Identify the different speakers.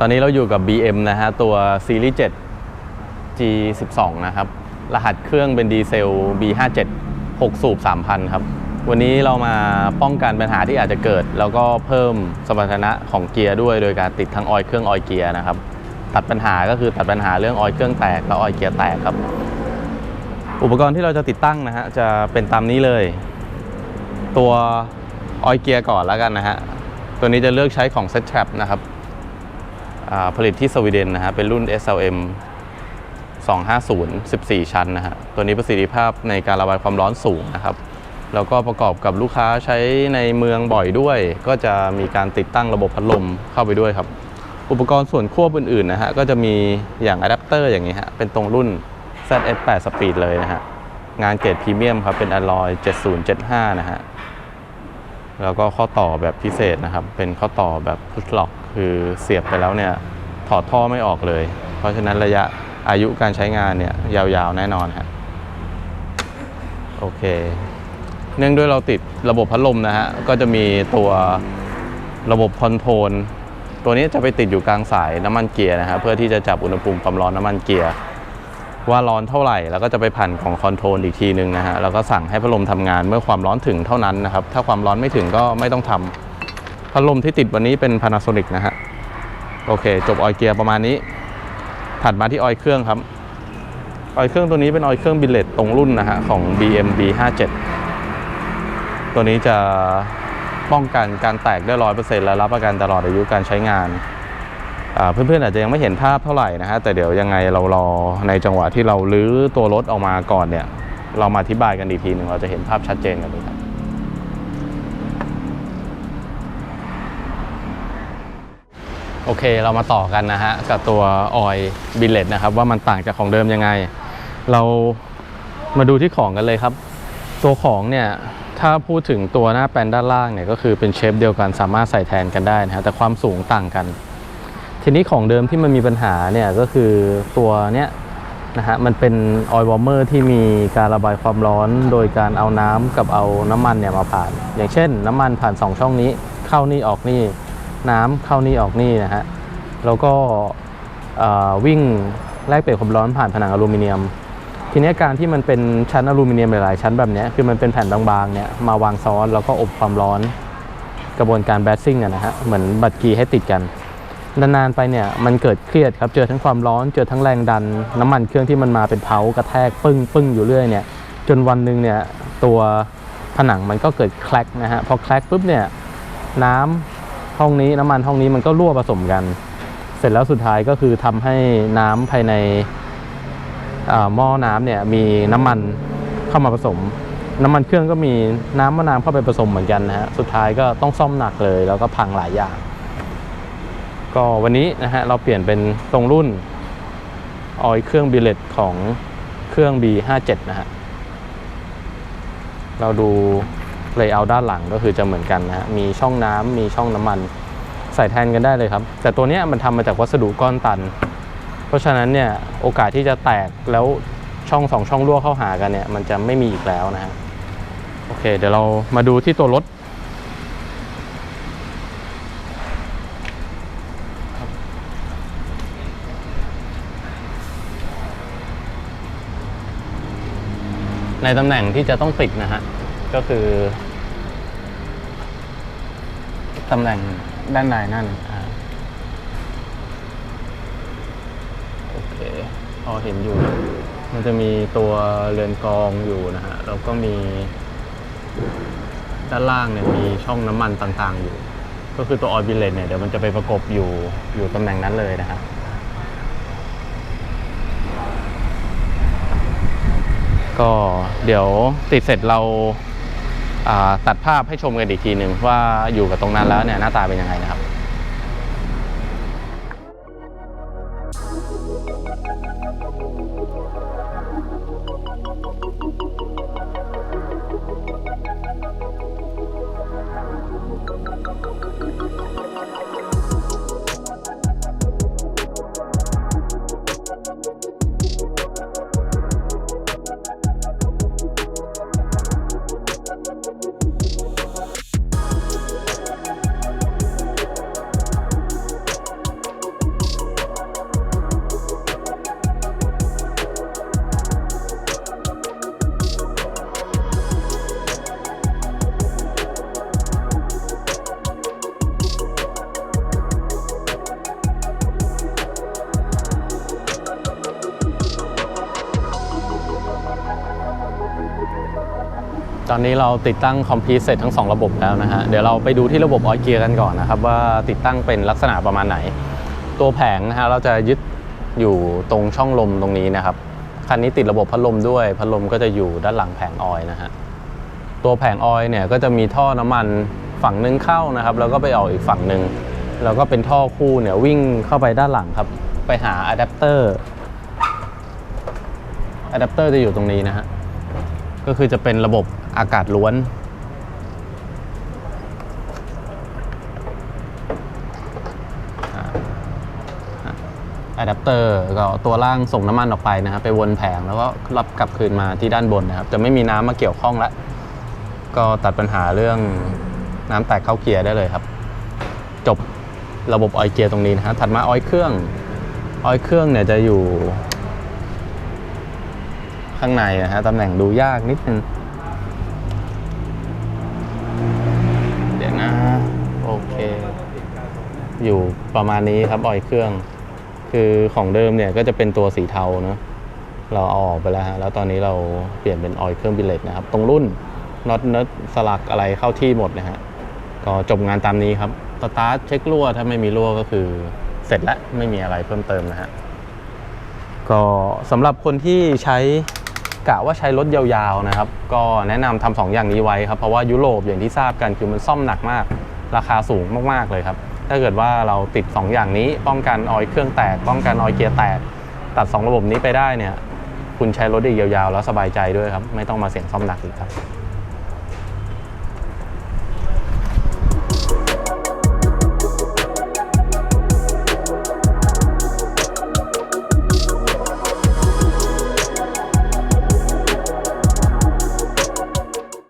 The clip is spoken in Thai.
Speaker 1: ตอนนี้เราอยู่กับ BM นะฮะ ตัวซีรีส์7 G12 นะครับ รหัสเครื่องเป็นดีเซล B57 6 สูบ 3,000 ครับ วันนี้เรามาป้องกันปัญหาที่อาจจะเกิด แล้วก็เพิ่มสมรรถนะของเกียร์ด้วย โดยการติดทั้งออยเครื่องออยเกียร์นะครับ ตัดปัญหาก็คือตัดปัญหาเรื่องออยเครื่องแตกและออยเกียร์แตกครับ อุปกรณ์ที่เราจะติดตั้งนะฮะจะเป็นตามนี้เลย ตัวออยเกียร์ก่อนแล้วกันนะฮะ ตัวนี้จะเลือกใช้ของ Set Trap นะครับผลิตที่สวีเดนนะฮะเป็นรุ่น SLM 250 14 ชั้นนะฮะตัวนี้ประสิทธิภาพในการระบายความร้อนสูงนะครับแล้วก็ประกอบกับลูกค้าใช้ในเมืองบ่อยด้วย ก็จะมีการติดตั้งระบบพัดลมเข้าไปด้วยครับ อุปกรณ์ส่วนควบอื่นๆนะฮะก็จะมีอย่างอะแดปเตอร์อย่างนี้ฮะเป็นตรงรุ่น ZS8 Speed เลยนะฮะงานเกรดพรีเมียมครับเป็น Alloy 7075 นะฮะ แล้วก็ข้อต่อแบบพิเศษนะครับ เป็นข้อต่อแบบพุชล็อก คือเสียบไปแล้วเนี่ยถอดท่อไม่ออกเลย เพราะฉะนั้นระยะอายุการใช้งานเนี่ยยาวๆแน่นอนฮะโอเค เนื่องด้วยเราติดระบบพัดลมนะฮะ ก็จะมีตัวระบบคอนโทรลตัวนี้จะไปติดอยู่กลางสายน้ำมันเกียร์นะฮะเพื่อที่จะจับอุณหภูมิความร้อนน้ำมันเกียร์ ว่าร้อนเท่าไหร่ แล้วก็จะไปผ่านของคอนโทรลอีกทีนึงนะฮะแล้วก็สั่งให้พัดลมทำงานเมื่อความร้อนถึงเท่านั้นนะครับ ถ้าความร้อนไม่ถึงก็ไม่ต้องทำพัดลมที่ติดวันนี้เป็น Panasonic นะฮะโอเค จบออยเกียร์ประมาณนี้ ถัดมาที่ออยเครื่องครับออยเครื่องตัวนี้เป็นออยเครื่องบิลเลตตรงรุ่นนะฮะของ BMB 57ตัวนี้จะป้องกันการแตกได้ร้อยเปอร์เซ็นต์และรับประกันตลอดอายุการใช้งาน เพื่อนๆอาจจะยังไม่เห็นภาพเท่าไหร่นะฮะแต่เดี๋ยวยังไงเรารอในจังหวะที่เราลื้อตัวรถออกมาก่อนเนี่ยเรามาอธิบายกันอีกทีหนึ่งเราจะเห็นภาพชัดเจนกันเลยครับโอเคเรามาต่อกันนะฮะกับตัวออยบิลเลตนะครับว่ามันต่างจากของเดิมยังไง เรามาดูที่ของกันเลยครับ ตัวของเนี่ยถ้าพูดถึงตัวหน้าแปลนด้านล่างเนี่ยก็คือเป็นเชฟเดียวกันสามารถใส่แทนกันได้นะฮะแต่ความสูงต่างกัน ทีนี้ของเดิมที่มันมีปัญหาเนี่ยก็คือตัวเนี้ยนะฮะมันเป็นออยล์วอร์เมอร์ที่มีการระบายความร้อนโดยการเอาน้ำกับเอาน้ำมันเนี่ยมาผ่าน อย่างเช่น น้ำมันผ่าน 2 ช่องนี้เข้านี่ออกนี่ น้ำเข้านี่ออกนี่นะฮะแล้วก็วิ่งแลกเปลี่ยนความร้อนผ่านผนังอลูมิเนียม ทีนี้การที่มันเป็นชั้นอลูมิเนียมหลายๆ ชั้นแบบนี้คือมันเป็นแผ่นบางๆเนี่ยมาวางซ้อนแล้วก็อบความร้อนกระบวนการแบสซิ่งนะฮะเหมือนบัตรกีให้ติดกัน นานๆไปเนี่ยมันเกิดเครียดครับเจอทั้งความร้อนเจอทั้งแรงดัน น้ำมันเครื่องที่มันมาเป็นเผากระแทกปึ้งปึ้งอยู่เรื่อยเนี่ยจนวันหนึ่งเนี่ยตัวผนังมันก็เกิดแคลกนะฮะพอแคลกปุ๊บเนี่ยน้ำห้องนี้น้ำมันห้องนี้มันก็รั่วผสมกัน เสร็จแล้วสุดท้ายก็คือทำให้น้ำภายในอ่าหม้อน้ำเนี่ยมีน้ำมันเข้ามาผสม น้ำมันเครื่องก็มีน้ำมะนาวเข้าไปผสมเหมือนกันนะฮะสุดท้ายก็ต้องซ่อมหนักเลย แล้วก็พังหลายอย่าง ก็วันนี้นะฮะเราเปลี่ยนเป็นตรงรุ่นออยเครื่องบิเลตของเครื่อง B57 นะฮะ เราดูเลเยอร์ด้านหลังก็คือจะเหมือนกันนะฮะ มีช่องน้ำมีช่องน้ำมันใส่แทนกันได้เลยครับ แต่ตัวนี้มันทำมาจากวัสดุก้อนตัน เพราะฉะนั้นเนี่ยโอกาสที่จะแตกแล้วช่องสองช่องรั่วเข้าหากันเนี่ย มันจะไม่มีอีกแล้วนะฮะ โอเค เดี๋ยวเรามาดูที่ตัวรถ ในตำแหน่งที่จะต้องติดนะฮะ ก็คือตำแหน่งด้านในนั่นอ่าโอเคพอเห็นอยู่ มันจะมีตัวเรือนกรองอยู่นะฮะ แล้วก็มี ด้านล่างเนี่ยมีช่องน้ำมันต่างๆอยู่ ก็คือตัวออยบิเลตเนี่ยเดี๋ยวมันจะไปประกบอยู่อยู่ตำแหน่งนั้นเลยนะฮะ ก็เดี๋ยวติดเสร็จเราาตัดภาพให้ชมกันอีกทีหนึ่งว่าอยู่กับตรงนั้นแล้วเนี่ยหน้าตาเป็นยังไงนะครับ ตอนนี้เราติดตั้งคอมพิวเสร็จทั้ง 2 ระบบแล้วนะฮะ เดี๋ยวเราไปดูที่ระบบออยเกียร์กันก่อนนะครับ ว่าติดตั้งเป็นลักษณะประมาณไหน ตัวแผงนะฮะเราจะยึดอยู่ตรงช่องลมตรงนี้นะครับ คันนี้ติดระบบพัดลมด้วย พัดลมก็จะอยู่ด้านหลังแผงออยนะฮะ ตัวแผงออยเนี่ยก็จะมีท่อน้ำมันฝั่งหนึงเข้านะครับ แล้วก็ไปออกอีกฝั่งหนึ่งแล้วก็เป็นท่อคู่เนี่ยวิ่งเข้าไปด้านหลังครับ ไปหาอะแดปเตอร์อะแดปเตอร์จะอยู่ตรงนี้นะฮะก็คือจะเป็นระบบ อากาศล้วน อะแดปเตอร์ก็ตัวล่างส่งน้ำมันออกไปนะครับ ไปวนแผงแล้วก็รับกลับคืนมาที่ด้านบนนะครับ จะไม่มีน้ำมาเกี่ยวข้องล้วก็ตัดปัญหาเรื่องน้ำแตกเข้าเกียร์ได้เลยครับ จบระบบออยเกียร์ตรงนี้นะฮะถัดมาออยเครื่องออยเครื่องเนี่ยจะอยู่ข้างในนะฮะตำแหน่งดูยากนิดนึง อยู่ประมาณนี้ครับออยเครื่อง คือของเดิมเนี่ยก็จะเป็นตัวสีเทาเนอะเราเอาออกไปแล้วฮะแล้วตอนนี้เราเปลี่ยนเป็นออยเครื่องบิลเลตนะครับ ตรงรุ่นน็อตเนิร์ดสลักอะไรเข้าที่หมดนะฮะก็จบงานตามนี้ครับสตาร์ทเช็ครั่วถ้าไม่มีรั่วก็คือเสร็จแล้วไม่มีอะไรเพิ่มเติมนะฮะก็สำหรับคนที่ใช้กะว่าใช้รถยาวๆนะครับ ก็แนะนำทำสองอย่างนี้ไว้ครับ เพราะว่ายุโรปอย่างที่ทราบกันคือมันซ่อมหนักมาก ราคาสูงมากๆเลยครับ ถ้าเกิดว่าเราติด 2 อย่างนี้ ป้องกันออยเครื่องแตก ป้องกันออยเกียร์แตก ตัด 2 ระบบนี้ไปได้เนี่ย คุณใช้รถได้ยาวๆ แล้วสบายใจด้วยครับ ไม่ต้องมาเสี่ยงซ่อมหนักอีกครับ